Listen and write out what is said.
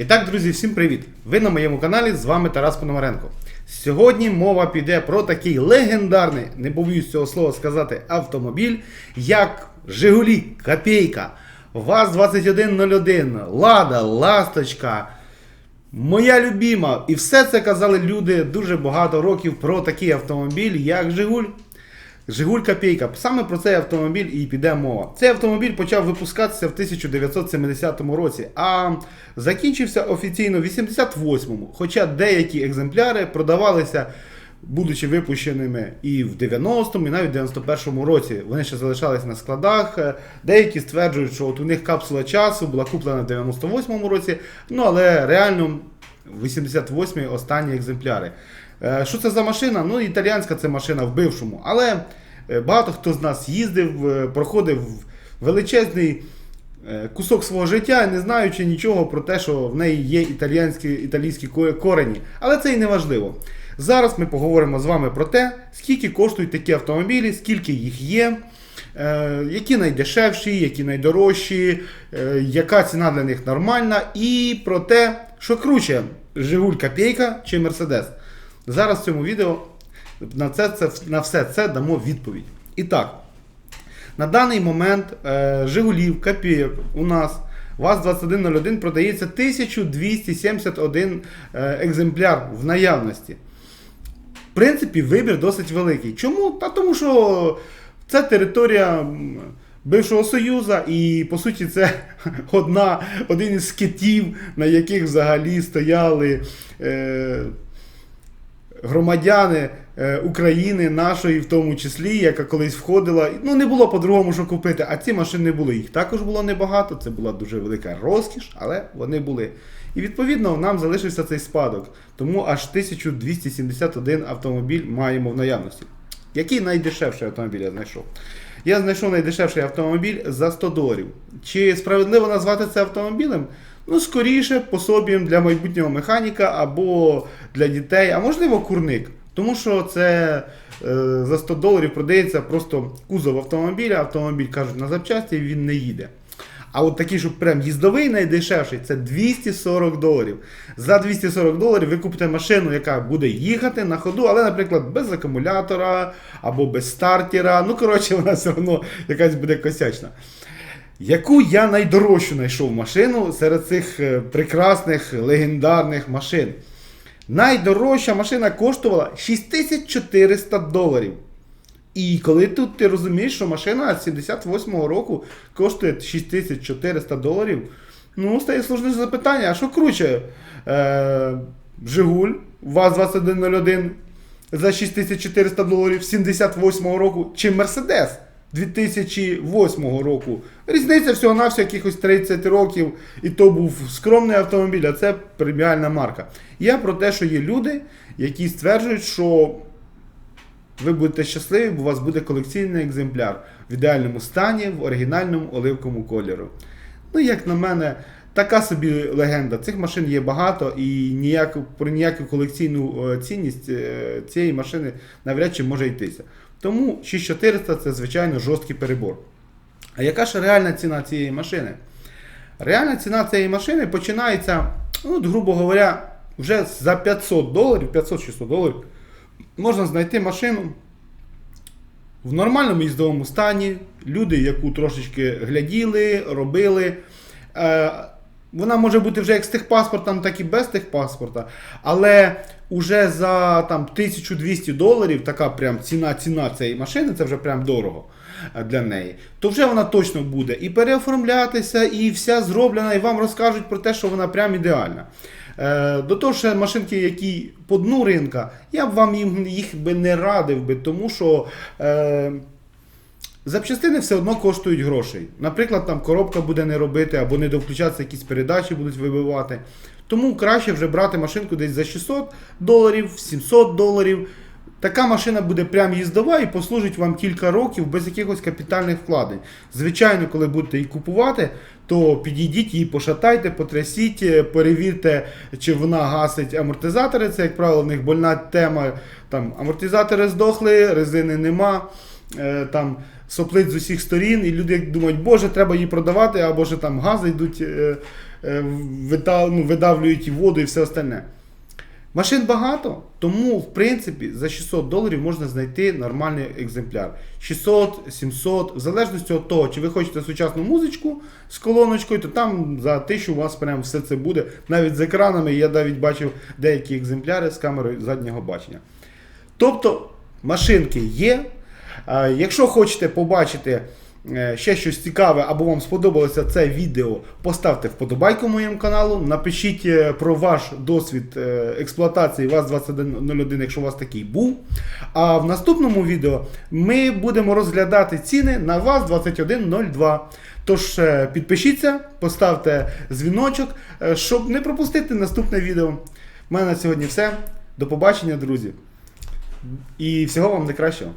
І так, друзі, всім привіт! Ви на моєму каналі, з вами Тарас Пономаренко. Сьогодні мова піде про такий легендарний, не боюсь цього слова сказати, автомобіль, як Жигулі Копейка, ВАЗ-2101, Лада, Ласточка. Моя любима. І все це казали люди дуже багато років про такий автомобіль, як Жигуль. Жигуль Копейка. Саме про цей автомобіль і піде мова. Цей автомобіль почав випускатися в 1970 році, а закінчився офіційно в 88-му. Хоча деякі екземпляри продавалися, будучи випущеними і в 90-му, і навіть в 91-му році. Вони ще залишались на складах. Деякі стверджують, що от у них капсула часу була куплена в 98-му році, ну але реально 88-й останні екземпляри. Е, Що це за машина? Ну, італіянська це машина в бившому. Але багато хто з нас їздив, е, проходив величезний е, кусок свого життя, не знаючи нічого про те, що в неї є італійські, італійські корені. Але це і не важливо. Зараз ми поговоримо з вами про те, скільки коштують такі автомобілі, скільки їх є. Е, які найдешевші, які найдорожчі, е, яка ціна для них нормальна, і про те, що круче Жигуль Копейка чи Мерседес. Зараз в цьому відео на, це, це, на все це дамо відповідь. І так, на даний момент е, Жигулів Копійок у нас ВАЗ-2101 продається 1271 е, екземпляр в наявності. В принципі, вибір досить великий. Чому? Та тому що це територія бившого Союзу, і по суті це одна, один із скитів, на яких взагалі стояли е, громадяни е, України, нашої в тому числі, яка колись входила. Ну, не було по-другому, що купити, а ці машини були. Їх також було небагато, це була дуже велика розкіш, але вони були. І відповідно нам залишився цей спадок. Тому аж 1271 автомобіль маємо в наявності. Який найдешевший автомобіль я знайшов? Я знайшов найдешевший автомобіль за 100 доларів. Чи справедливо назвати це автомобілем? Ну, скоріше, пособієм для майбутнього механіка або для дітей, а можливо курник. Тому що це е, за 100 доларів продається просто кузов автомобіля, автомобіль кажуть на запчасті, він не їде. А от такий, щоб прям їздовий найдешевший, це 240 доларів. За 240 доларів ви купите машину, яка буде їхати на ходу, але, наприклад, без акумулятора або без стартера. Ну, коротше, вона все одно якась буде косячна. Яку я найдорожчу знайшов машину серед цих е, прекрасних легендарних машин? Найдорожча машина коштувала 6400 доларів. І коли тут ти розумієш, що машина з 78-го року коштує 6400 доларів, ну, стає сложне запитання, а що круче? Е, Жигуль ВАЗ-2101 за 6400 доларів 78-го року чи Мерседес 2008 року. Різниця всього-навсього якихось 30 років, і то був скромний автомобіль, а це преміальна марка. Я про те, що є люди, які стверджують, що ви будете щасливі, бо у вас буде колекційний екземпляр в ідеальному стані, в оригінальному оливковому кольору. Ну, як на мене, така собі легенда. Цих машин є багато, і ніяку, про ніяку колекційну е, цінність е, цієї машини навряд чи може йтися. Тому 6400 це звичайно жорсткий перебор. А яка ж реальна ціна цієї машини? Реальна ціна цієї машини починається, ну, грубо говоря, вже за 500 доларів, 500-600 доларів можна знайти машину в нормальному їздовому стані. Люди, яку трошечки гляділи, робили. Е, вона може бути вже як з техпаспортом, так і без техпаспорта. Але уже за там, 1200 доларів, така прям ціна ціна цієї машини, це вже прям дорого е, для неї, то вже вона точно буде і переоформлятися, і вся зроблена, і вам розкажуть про те, що вона прям ідеальна. Е, До того ще машинки, які по дну ринка, я б вам їх би не радив би, тому що. Запчастини все одно коштують грошей. Наприклад, там коробка буде не робити або не довключатися, якісь передачі будуть вибивати. Тому краще вже брати машинку десь за 600 доларів, 700 доларів. Така машина буде прям їздова і послужить вам кілька років без якихось капітальних вкладень. Звичайно, коли будете її купувати, то підійдіть її, пошатайте, потрясіть, е, перевірте, чи вона гасить амортизатори. Це, як правило, в них больна тема. Там амортизатори здохли, резини нема. Е, Там соплить з усіх сторін, і люди думають, боже, треба її продавати, або ж там гази йдуть, е, е, ну, видавлюють і воду і все остальне. Машин багато, тому в принципі за 600 доларів можна знайти нормальний екземпляр. 600, 700, в залежності від того, чи ви хочете сучасну музичку з колоночкою, то там за 1000 у вас прям все це буде. Навіть з екранами я навіть бачив деякі екземпляри з камерою заднього бачення. Тобто машинки є. Якщо хочете побачити е, ще щось цікаве або вам сподобалося це відео, поставте вподобайку моєму каналу, напишіть е, про ваш досвід е, експлуатації ВАЗ-2101, якщо у вас такий був. А в наступному відео ми будемо розглядати ціни на ВАЗ-2102. Тож підпишіться, поставте дзвіночок, щоб не пропустити наступне відео. У мене на сьогодні все. До побачення, друзі. І всього вам найкращого.